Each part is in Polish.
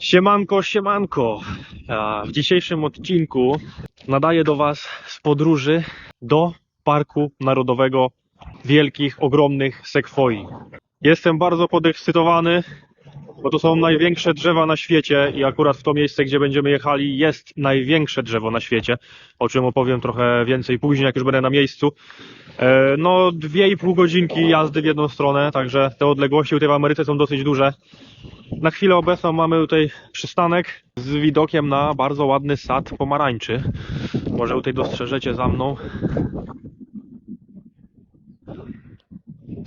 Siemanko, siemanko. W dzisiejszym odcinku nadaję do Was z podróży do Parku Narodowego Wielkich, Ogromnych Sekwoi. Jestem bardzo podekscytowany, bo to są największe drzewa na świecie i akurat w to miejsce, gdzie będziemy jechali, jest największe drzewo na świecie, o czym opowiem trochę więcej później, jak już będę na miejscu. E, No, dwie i pół godzinki jazdy w jedną stronę, także te odległości tutaj w Ameryce są dosyć duże. Na chwilę obecną mamy tutaj przystanek z widokiem na bardzo ładny sad pomarańczy. Może tutaj dostrzeżecie za mną.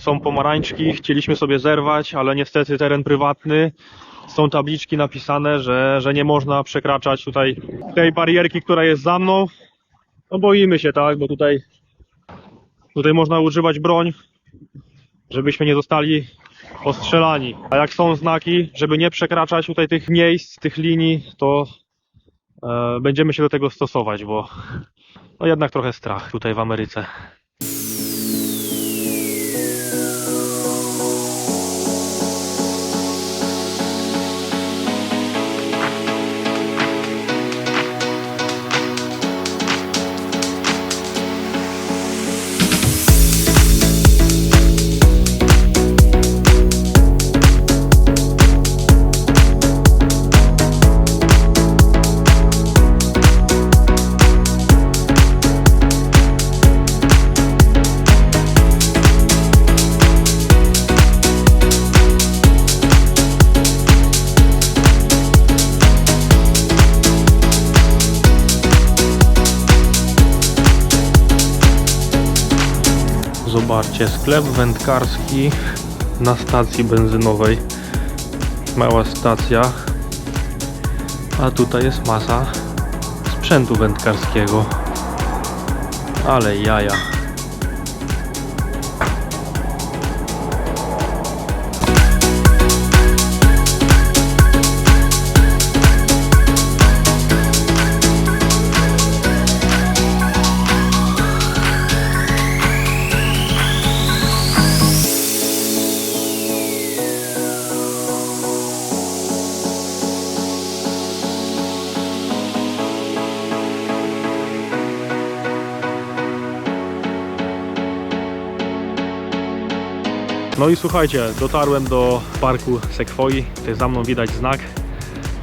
Są pomarańczki, chcieliśmy sobie zerwać, ale niestety teren prywatny. Są tabliczki napisane, że, że nie można przekraczać tutaj tej barierki, która jest za mną. No boimy się, tak, bo tutaj, tutaj można używać broń, żebyśmy nie zostali ostrzelani. A jak są znaki, żeby nie przekraczać tutaj tych miejsc, tych linii, to e, będziemy się do tego stosować, bo no jednak trochę strach tutaj w Ameryce. Zobaczcie, sklep wędkarski na stacji benzynowej. Mała stacja. A tutaj jest masa sprzętu wędkarskiego. Ale jaja. No i słuchajcie, dotarłem do parku Sekwoi. Tutaj za mną widać znak.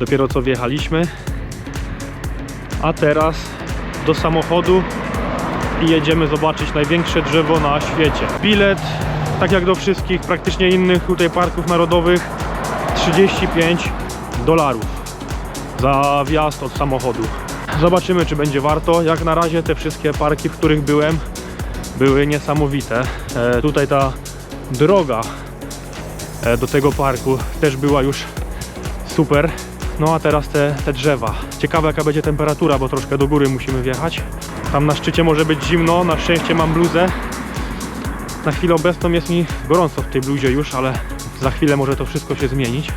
Dopiero co wjechaliśmy. A teraz do samochodu i jedziemy zobaczyć największe drzewo na świecie. Bilet, tak jak do wszystkich praktycznie innych tutaj parków narodowych, 35 dolarów za wjazd od samochodu. Zobaczymy, czy będzie warto. Jak na razie te wszystkie parki, w których byłem, były niesamowite. E, tutaj ta droga e, do tego parku też była już super. No a teraz te, te drzewa. Ciekawe jaka będzie temperatura, bo troszkę do góry musimy wjechać. Tam na szczycie może być zimno, na szczęście mam bluzę. Na chwilę obecną jest mi gorąco w tej bluzie już, ale za chwilę może to wszystko się zmienić.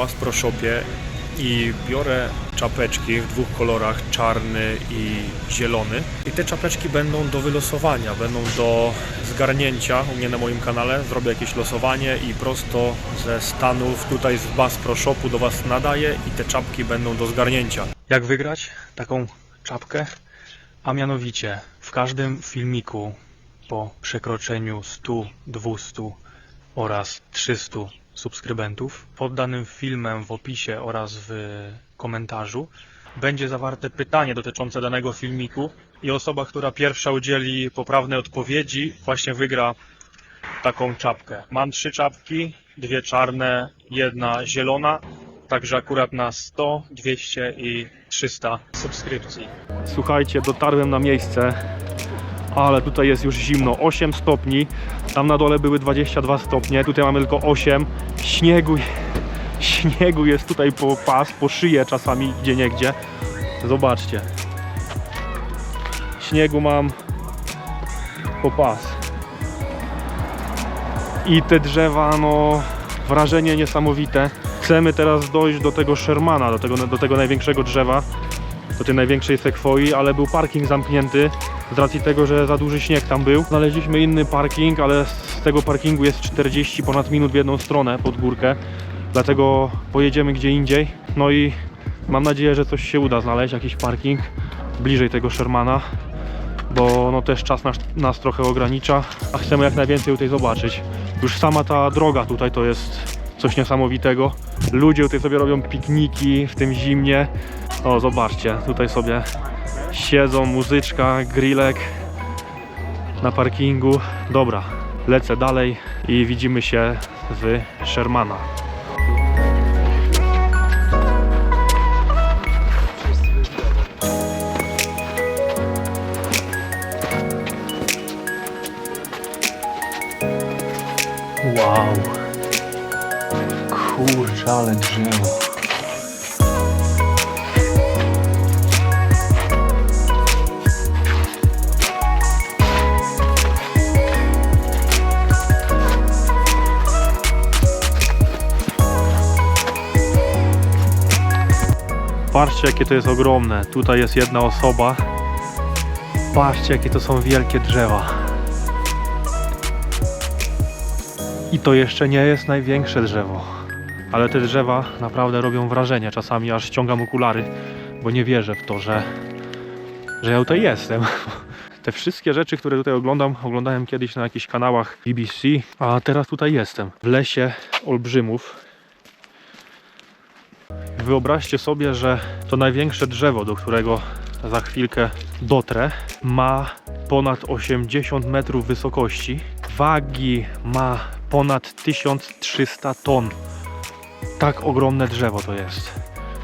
Bass Pro Shopie i biorę czapeczki w dwóch kolorach, czarny i zielony. I te czapeczki będą do wylosowania, będą do zgarnięcia u mnie na moim kanale. Zrobię jakieś losowanie i prosto ze Stanów tutaj z Bass Pro Shopu do Was nadaję i te czapki będą do zgarnięcia. Jak wygrać taką czapkę? A mianowicie w każdym filmiku po przekroczeniu 100, 200 oraz 300 subskrybentów. Pod danym filmem w opisie oraz w komentarzu będzie zawarte pytanie dotyczące danego filmiku i osoba, która pierwsza udzieli poprawnej odpowiedzi, właśnie wygra taką czapkę. Mam trzy czapki, dwie czarne, jedna zielona, także akurat na 100, 200 i 300 subskrypcji. Słuchajcie, dotarłem na miejsce, ale tutaj jest już zimno, 8 stopni, tam na dole były 22 stopnie, tutaj mamy tylko 8, śniegu, śniegu jest tutaj po pas, po szyję czasami gdzie niegdzie. Zobaczcie. Śniegu mam po pas. I te drzewa, no wrażenie niesamowite. Chcemy teraz dojść do tego Shermana, do tego, do tego największego drzewa, do tej największej sekwoi, ale był parking zamknięty z racji tego, że za duży śnieg tam był. Znaleźliśmy inny parking, ale z tego parkingu jest 40 ponad minut w jedną stronę pod górkę, dlatego pojedziemy gdzie indziej. No i mam nadzieję, że coś się uda znaleźć, jakiś parking bliżej tego Shermana, bo no też czas nas, nas trochę ogranicza, a chcemy jak najwięcej tutaj zobaczyć. Już sama ta droga tutaj to jest coś niesamowitego. Ludzie tutaj sobie robią pikniki w tym zimnie. O, zobaczcie, tutaj sobie siedzą, muzyczka, grillek na parkingu. Dobra, lecę dalej i widzimy się w Shermana. Wow. Kurczę, ale drzewo. Patrzcie jakie to jest ogromne. Tutaj jest jedna osoba. Patrzcie jakie to są wielkie drzewa. I to jeszcze nie jest największe drzewo. Ale te drzewa naprawdę robią wrażenie. Czasami aż ściągam okulary, bo nie wierzę w to, że, że ja tutaj jestem. Te wszystkie rzeczy, które tutaj oglądam, oglądałem kiedyś na jakichś kanałach BBC, a teraz tutaj jestem. W lesie olbrzymów. Wyobraźcie sobie, że to największe drzewo, do którego za chwilkę dotrę, ma ponad 80 metrów wysokości. Wagi ma ponad 1300 ton. Tak ogromne drzewo to jest.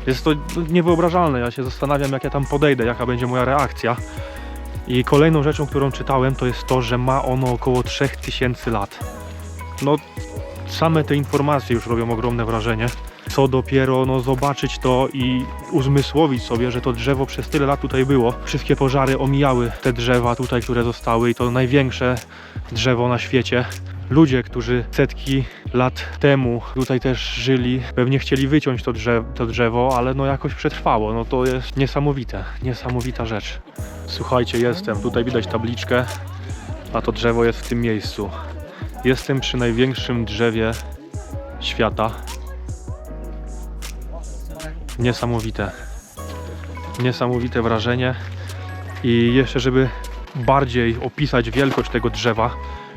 Jest to niewyobrażalne. Ja się zastanawiam, jak ja tam podejdę, jaka będzie moja reakcja. I kolejną rzeczą, którą czytałem, to jest to, że ma ono około 3000 lat. No, same te informacje już robią ogromne wrażenie. Co dopiero no, zobaczyć to i uzmysłowić sobie, że to drzewo przez tyle lat tutaj było. Wszystkie pożary omijały te drzewa tutaj, które zostały i to największe drzewo na świecie. Ludzie, którzy setki lat temu tutaj też żyli, pewnie chcieli wyciąć to drzewo, to drzewo, ale no jakoś przetrwało. No to jest niesamowite, niesamowita rzecz. Słuchajcie, jestem. Tutaj widać tabliczkę, a to drzewo jest w tym miejscu. Jestem przy największym drzewie świata. Niesamowite. Niesamowite wrażenie. I jeszcze, żeby bardziej opisać wielkość tego drzewa,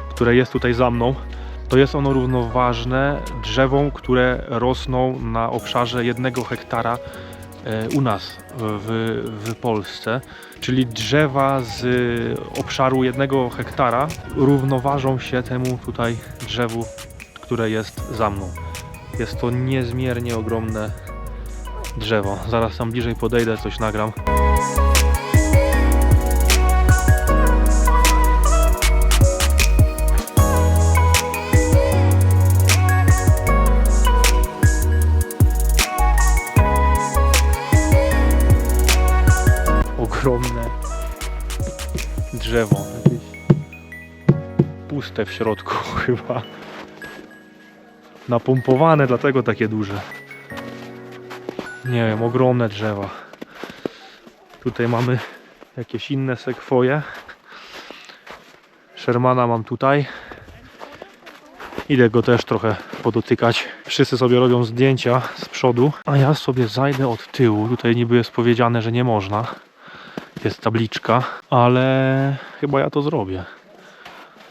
które jest tutaj za mną, to jest ono równoważne drzewom, które rosną na obszarze jednego hektara e, u nas w, w Polsce. Czyli drzewa z obszaru jednego hektara równoważą się temu tutaj drzewu, które jest za mną. Jest to niezmiernie ogromne drzewo. Zaraz tam bliżej podejdę, coś nagram. Ogromne drzewo. Puste w środku chyba. napompowane, dlatego takie duże. Nie wiem, ogromne drzewa. Tutaj mamy jakieś inne sekwoje. Shermana mam tutaj. Idę go też trochę podotykać. Wszyscy sobie robią zdjęcia z przodu, a ja sobie zajdę od tyłu. Tutaj niby jest powiedziane, że nie można. Jest tabliczka, ale chyba ja to zrobię.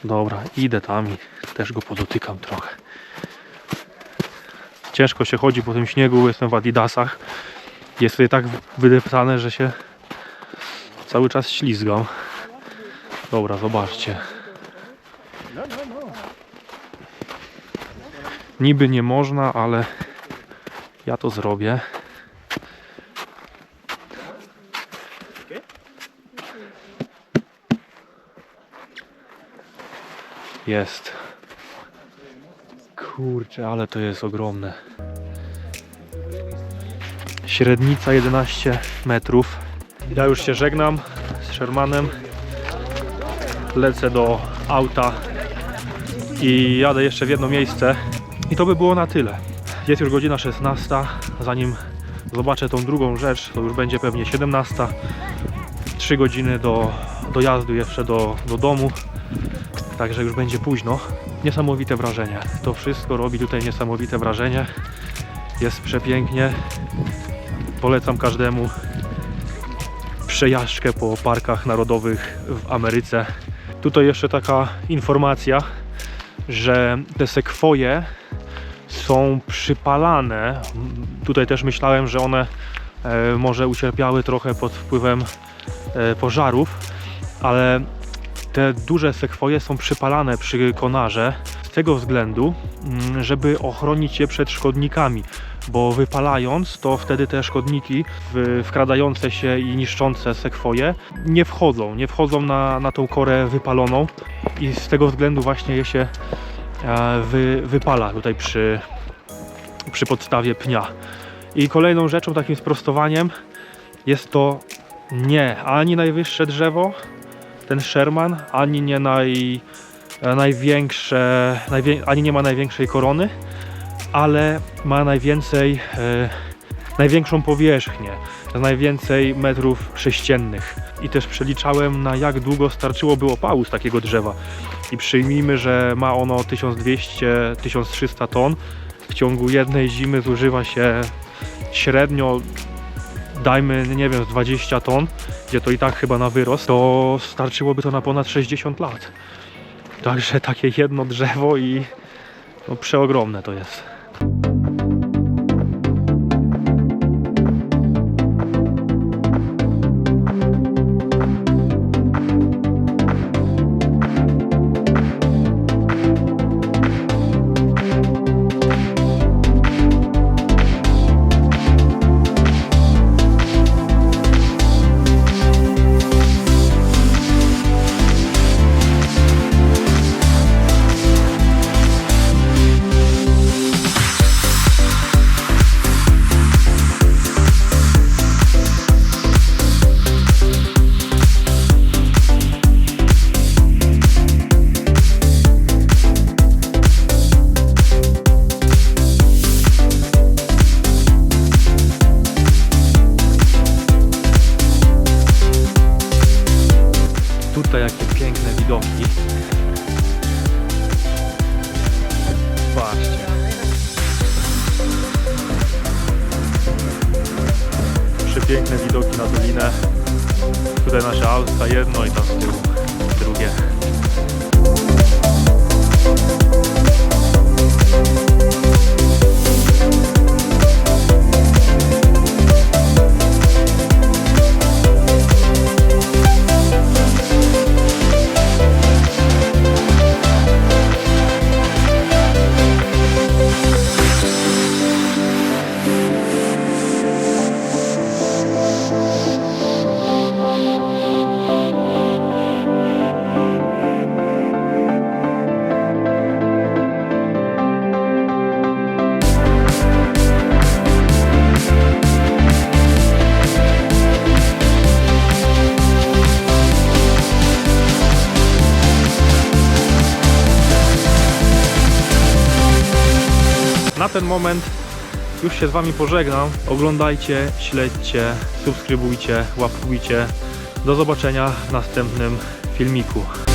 Dobra, idę tam i też go podotykam trochę. Ciężko się chodzi po tym śniegu, jestem w adidasach. Jest tutaj tak wydeptane, że się cały czas ślizgam. Dobra, zobaczcie. Niby nie można, ale ja to zrobię. Jest. Kurczę, ale to jest ogromne. Średnica 11 metrów. Ja już się żegnam z Shermanem. Lecę do auta i jadę jeszcze w jedno miejsce. I to by było na tyle. Jest już godzina 16. Zanim zobaczę tą drugą rzecz, to już będzie pewnie 17. 3 godziny do dojazdu jeszcze do, do domu. Także już będzie późno. Niesamowite wrażenie. To wszystko robi tutaj niesamowite wrażenie. Jest przepięknie. Polecam każdemu przejażdżkę po parkach narodowych w Ameryce. Tutaj jeszcze taka informacja, że te sekwoje są przypalane. Tutaj też myślałem, że one e, może ucierpiały trochę pod wpływem e, pożarów, ale te duże sekwoje są przypalane przy konarze z tego względu, mm, żeby ochronić je przed szkodnikami, bo wypalając, to wtedy te szkodniki wkradające się i niszczące sekwoje nie wchodzą, nie wchodzą na, na tą korę wypaloną i z tego względu właśnie je się e, wy, wypala tutaj przy, przy podstawie pnia. I kolejną rzeczą, takim sprostowaniem jest to nie ani najwyższe drzewo, ten Sherman, ani nie naj, e, największe, najwię, ani nie ma największej korony, ale ma najwięcej, e, największą powierzchnię, najwięcej metrów sześciennych. I też przeliczałem na jak długo starczyłoby opału z takiego drzewa. I przyjmijmy, że ma ono 1200-1300 ton. W ciągu jednej zimy zużywa się średnio dajmy, nie wiem, z 20 ton, gdzie to i tak chyba na wyrost, to starczyłoby to na ponad 60 lat. Także takie jedno drzewo i no, przeogromne to jest. Dolinę. Tutaj nasze auta jedno i tam z tyłu ten moment już się z Wami pożegnam. Oglądajcie, śledźcie, subskrybujcie, łapkujcie. Do zobaczenia w następnym filmiku.